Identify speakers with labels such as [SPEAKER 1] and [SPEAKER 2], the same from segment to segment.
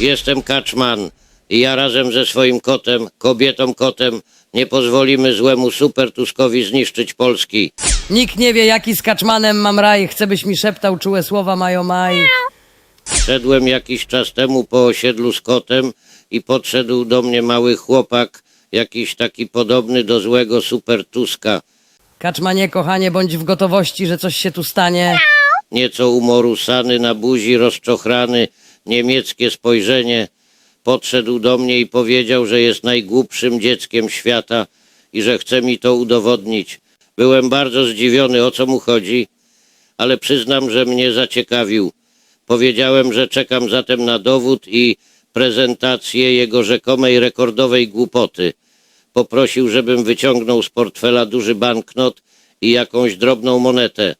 [SPEAKER 1] Jestem kaczman i ja razem ze swoim kotem, kobietą kotem, nie pozwolimy złemu supertuskowi zniszczyć Polski.
[SPEAKER 2] Nikt nie wie, jaki z kaczmanem mam raj. Chce, byś mi szeptał czułe słowa mają maj.
[SPEAKER 1] Szedłem jakiś czas temu po osiedlu z kotem i podszedł do mnie mały chłopak, jakiś taki podobny do złego supertuska.
[SPEAKER 2] Kaczmanie, kochanie, bądź w gotowości, że coś się tu stanie.
[SPEAKER 1] Nieco umorusany na buzi, rozczochrany, niemieckie spojrzenie. Podszedł do mnie i powiedział, że jest najgłupszym dzieckiem świata i że chce mi to udowodnić. Byłem bardzo zdziwiony, o co mu chodzi, ale przyznam, że mnie zaciekawił. Powiedziałem, że czekam zatem na dowód i prezentację jego rzekomej rekordowej głupoty. Poprosił, żebym wyciągnął z portfela duży banknot i jakąś drobną monetę.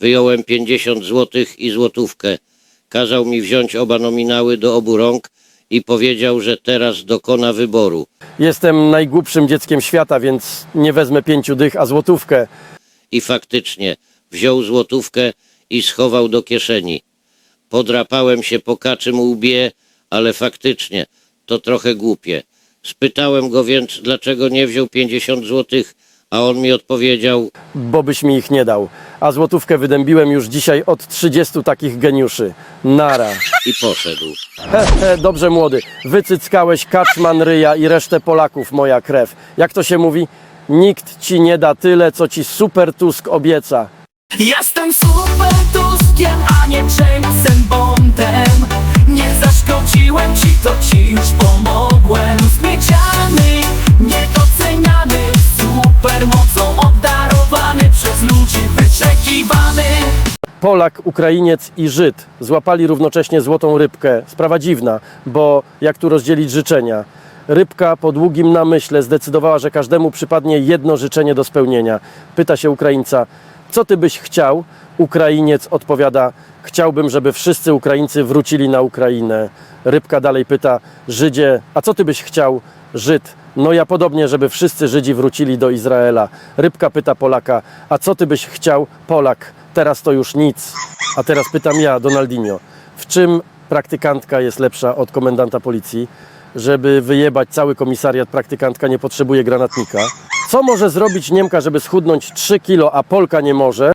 [SPEAKER 1] Wyjąłem 50 złotych i złotówkę. Kazał mi wziąć oba nominały do obu rąk i powiedział, że teraz dokona wyboru.
[SPEAKER 3] Jestem najgłupszym dzieckiem świata, więc nie wezmę pięciu dych, a złotówkę.
[SPEAKER 1] I faktycznie wziął złotówkę i schował do kieszeni. Podrapałem się po kaczym łbie, ale faktycznie to trochę głupie. Spytałem go więc, dlaczego nie wziął 50 złotych, a on mi odpowiedział,
[SPEAKER 3] bo byś mi ich nie dał. A złotówkę wydębiłem już dzisiaj od 30 takich geniuszy. Nara.
[SPEAKER 1] i poszedł.
[SPEAKER 3] He, he, dobrze młody, wycyckałeś kaczman ryja i resztę Polaków, moja krew. Jak to się mówi? Nikt ci nie da tyle, co ci super Tusk obieca.
[SPEAKER 4] Jestem super Tuskiem, a nie Jamesem Bondem Nie zaszkodziłem ci, to ci już pomogłem Zmieciany, Supermocą obdarowany Przez ludzi wyczekiwany
[SPEAKER 3] Polak, Ukrainiec i Żyd złapali równocześnie złotą rybkę. Sprawa dziwna, bo jak tu rozdzielić życzenia? Rybka po długim namyśle zdecydowała, że każdemu przypadnie jedno życzenie do spełnienia. Pyta się Ukraińca, co ty byś chciał? Ukrainiec odpowiada, chciałbym, żeby wszyscy Ukraińcy wrócili na Ukrainę. Rybka dalej pyta, Żydzie, a co ty byś chciał? Żyd, no ja podobnie, żeby wszyscy Żydzi wrócili do Izraela. Rybka pyta Polaka, a co ty byś chciał? Polak, teraz to już nic. A teraz pytam ja, Donaldinho, w czym praktykantka jest lepsza od komendanta policji? Żeby wyjebać cały komisariat, praktykantka nie potrzebuje granatnika. Co może zrobić Niemka, żeby schudnąć 3 kilo, a Polka nie może?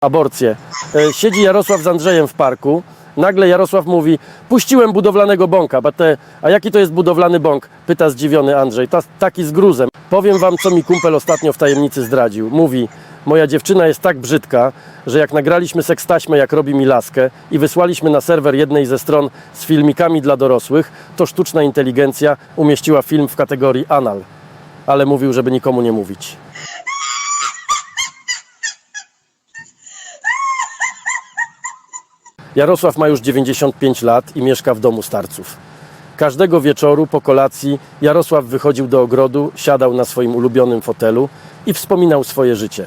[SPEAKER 3] Aborcję. E, Siedzi Jarosław z Andrzejem w parku. Nagle Jarosław mówi, puściłem budowlanego bąka. Te, a jaki to jest budowlany bąk? Pyta zdziwiony Andrzej. Ta, taki z gruzem. Powiem wam, co mi kumpel ostatnio w tajemnicy zdradził. Mówi, moja dziewczyna jest tak brzydka, że jak nagraliśmy sekstaśmę, jak robi mi laskę i wysłaliśmy na serwer jednej ze stron z filmikami dla dorosłych, to sztuczna inteligencja umieściła film w kategorii anal. Ale mówił, żeby nikomu nie mówić. Jarosław ma już 95 lat i mieszka w domu starców. Każdego wieczoru po kolacji Jarosław wychodził do ogrodu, siadał na swoim ulubionym fotelu i wspominał swoje życie.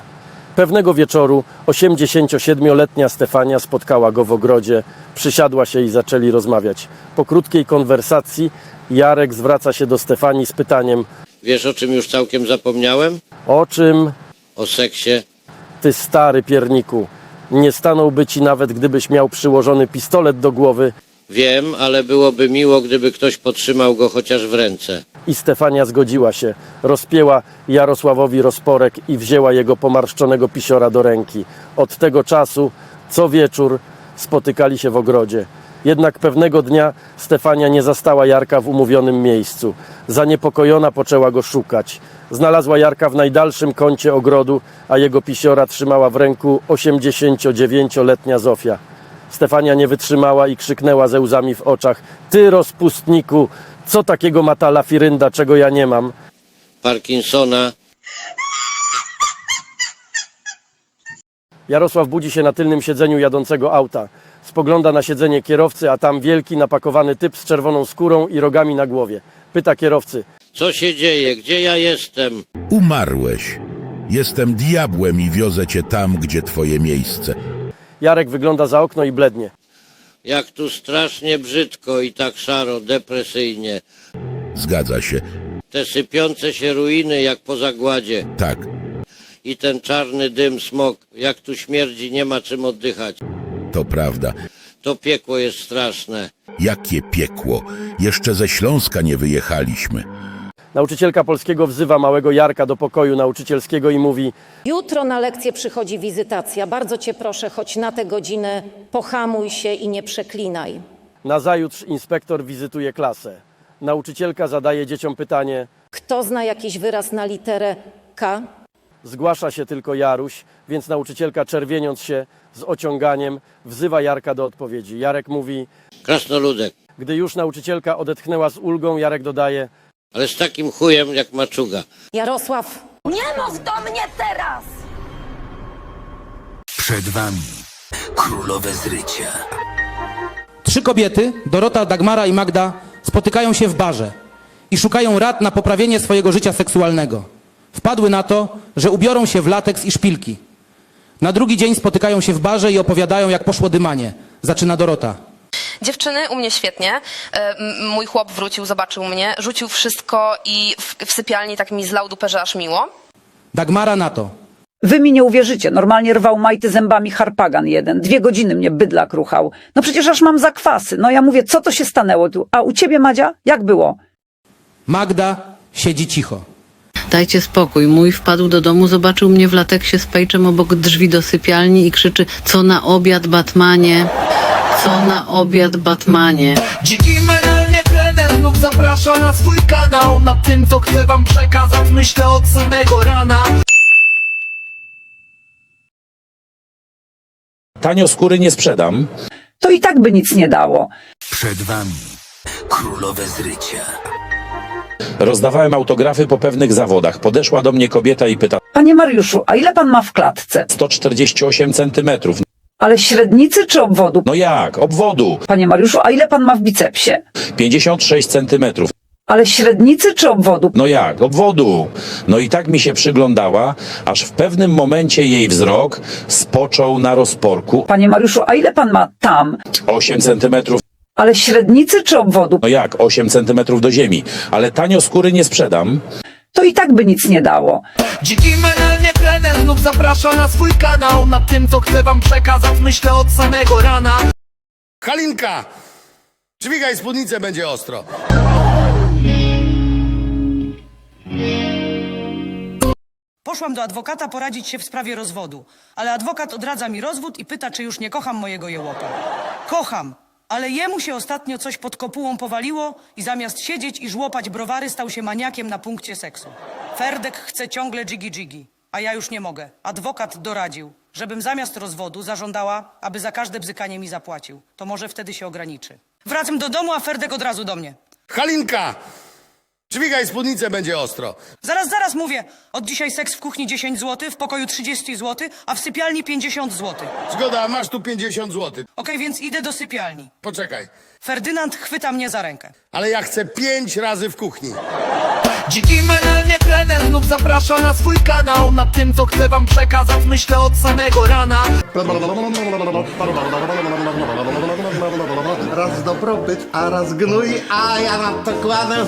[SPEAKER 3] Pewnego wieczoru 87-letnia Stefania spotkała go w ogrodzie, przysiadła się i zaczęli rozmawiać. Po krótkiej konwersacji Jarek zwraca się do Stefanii z pytaniem:
[SPEAKER 1] Wiesz o czym już całkiem zapomniałem?
[SPEAKER 3] O czym
[SPEAKER 1] O seksie.
[SPEAKER 3] ty stary pierniku? Nie stanąłby ci nawet, gdybyś miał przyłożony pistolet do głowy,
[SPEAKER 1] Wiem, ale byłoby miło, gdyby ktoś potrzymał go chociaż w ręce.
[SPEAKER 3] I Stefania zgodziła się. Rozpięła Jarosławowi rozporek i wzięła jego pomarszczonego pisiora do ręki. Od tego czasu co wieczór spotykali się w ogrodzie. Jednak pewnego dnia Stefania nie zastała Jarka w umówionym miejscu. Zaniepokojona poczęła go szukać. Znalazła Jarka w najdalszym kącie ogrodu, a jego pisiora trzymała w ręku 89-letnia Zofia. Stefania nie wytrzymała i krzyknęła ze łzami w oczach: Ty rozpustniku, co takiego ma ta lafirynda, czego ja nie mam?
[SPEAKER 1] Parkinsona.
[SPEAKER 3] Jarosław budzi się na tylnym siedzeniu jadącego auta. Spogląda na siedzenie kierowcy, a tam wielki, napakowany typ z czerwoną skórą i rogami na głowie. Pyta kierowcy:
[SPEAKER 1] Co się dzieje? Gdzie ja jestem?
[SPEAKER 5] Umarłeś. Jestem diabłem i wiozę cię tam, gdzie twoje miejsce.
[SPEAKER 3] Jarek wygląda za okno i blednie.
[SPEAKER 1] Jak tu strasznie brzydko i tak szaro, depresyjnie.
[SPEAKER 5] Zgadza się.
[SPEAKER 1] Te sypiące się ruiny jak po zagładzie.
[SPEAKER 5] Tak.
[SPEAKER 1] I ten czarny dym, smog. Jak tu śmierdzi, nie ma czym oddychać.
[SPEAKER 5] To prawda.
[SPEAKER 1] to piekło jest straszne.
[SPEAKER 5] Jakie piekło. Jeszcze ze Śląska nie wyjechaliśmy.
[SPEAKER 3] Nauczycielka polskiego wzywa małego Jarka do pokoju nauczycielskiego i mówi:
[SPEAKER 6] Jutro na lekcję przychodzi wizytacja. Bardzo cię proszę, choć na tę godzinę pohamuj się i nie przeklinaj.
[SPEAKER 3] Nazajutrz inspektor wizytuje klasę. Nauczycielka zadaje dzieciom pytanie.
[SPEAKER 6] Kto zna jakiś wyraz na literę K?
[SPEAKER 3] Zgłasza się tylko Jaruś, więc nauczycielka czerwieniąc się z ociąganiem wzywa Jarka do odpowiedzi. Jarek mówi:
[SPEAKER 1] Krasnoludek.
[SPEAKER 3] Gdy już nauczycielka odetchnęła z ulgą, Jarek dodaje:
[SPEAKER 1] Ale z takim chujem jak maczuga.
[SPEAKER 6] Jarosław,
[SPEAKER 7] Przed wami królowe zrycia.
[SPEAKER 8] Trzy kobiety, Dorota, Dagmara i Magda, spotykają się w barze i szukają rad na poprawienie swojego życia seksualnego. Wpadły na to, że ubiorą się w lateks i szpilki. Na drugi dzień spotykają się w barze i opowiadają, jak poszło dymanie. Zaczyna Dorota.
[SPEAKER 9] Dziewczyny, u mnie świetnie. E, m- Mój chłop wrócił, zobaczył mnie, rzucił wszystko i w, w sypialni tak mi zlał dupę, że aż miło.
[SPEAKER 8] Dagmara na to.
[SPEAKER 10] Wy mi nie uwierzycie, normalnie rwał majty zębami harpagan jeden. Dwie godziny mnie bydlak ruchał. No przecież aż mam zakwasy. No ja mówię, co to się stanęło tu? A u ciebie, Madzia? Jak było?
[SPEAKER 8] Magda siedzi cicho.
[SPEAKER 11] Dajcie spokój. Mój wpadł do domu, zobaczył mnie w lateksie z pejczem obok drzwi do sypialni i krzyczy: Co na obiad, Batmanie? Co na obiad, Batmanie?
[SPEAKER 4] Dziki menelnie trener znów zaprasza na swój kanał Na tym co chcę wam przekazać myślę od samego rana
[SPEAKER 12] Tanio skóry nie sprzedam.
[SPEAKER 10] To i tak by nic nie dało.
[SPEAKER 7] Przed wami królowe zrycia.
[SPEAKER 12] Rozdawałem autografy po pewnych zawodach. Podeszła do mnie kobieta i pyta:
[SPEAKER 10] Panie Mariuszu, a ile pan ma w klatce?
[SPEAKER 12] 148 centymetrów.
[SPEAKER 10] Ale średnicy czy obwodu?
[SPEAKER 12] No jak? Obwodu.
[SPEAKER 10] Panie Mariuszu, a ile pan ma w bicepsie?
[SPEAKER 12] 56 centymetrów.
[SPEAKER 10] Ale średnicy czy obwodu?
[SPEAKER 12] No jak? Obwodu. No i tak mi się przyglądała, aż w pewnym momencie jej wzrok spoczął na rozporku.
[SPEAKER 10] Panie Mariuszu, a ile pan ma tam?
[SPEAKER 12] 8 centymetrów.
[SPEAKER 10] Ale średnicy czy obwodu?
[SPEAKER 12] No jak? 8 centymetrów do ziemi. Ale tanio skóry nie sprzedam.
[SPEAKER 10] To i tak by nic nie dało.
[SPEAKER 4] Dziki menelnie trener znów zaprasza na swój kanał Na tym co chcę wam przekazać myślę od samego rana
[SPEAKER 13] Halinka! Dźwigaj spódnicę, będzie ostro.
[SPEAKER 2] Poszłam do adwokata poradzić się w sprawie rozwodu, ale adwokat odradza mi rozwód i pyta, czy już nie kocham mojego jełopa. Kocham, ale jemu się ostatnio coś pod kopułą powaliło i zamiast siedzieć i żłopać browary stał się maniakiem na punkcie seksu. Ferdek chce ciągle dżigi dżigi, a ja już nie mogę. Adwokat doradził, żebym zamiast rozwodu zażądała, aby za każde bzykanie mi zapłacił. To może wtedy się ograniczy. Wracam do domu, a Ferdek od razu do mnie.
[SPEAKER 13] Halinka! Dźwigaj spódnicę, będzie ostro.
[SPEAKER 2] Zaraz, zaraz mówię. Od dzisiaj seks w kuchni 10 zł, w pokoju 30 zł, a w sypialni 50 zł.
[SPEAKER 13] Zgoda, masz tu 50 zł.
[SPEAKER 2] Okej, więc idę do sypialni.
[SPEAKER 13] Poczekaj.
[SPEAKER 2] Ferdynand chwyta mnie za rękę.
[SPEAKER 13] Ale ja chcę pięć razy w kuchni.
[SPEAKER 4] Dziki menelnie trener znów zaprasza na swój kanał Na tym co chcę wam przekazać myślę od samego rana
[SPEAKER 13] Raz dobrobyt, a raz gnój, a ja na to kładę.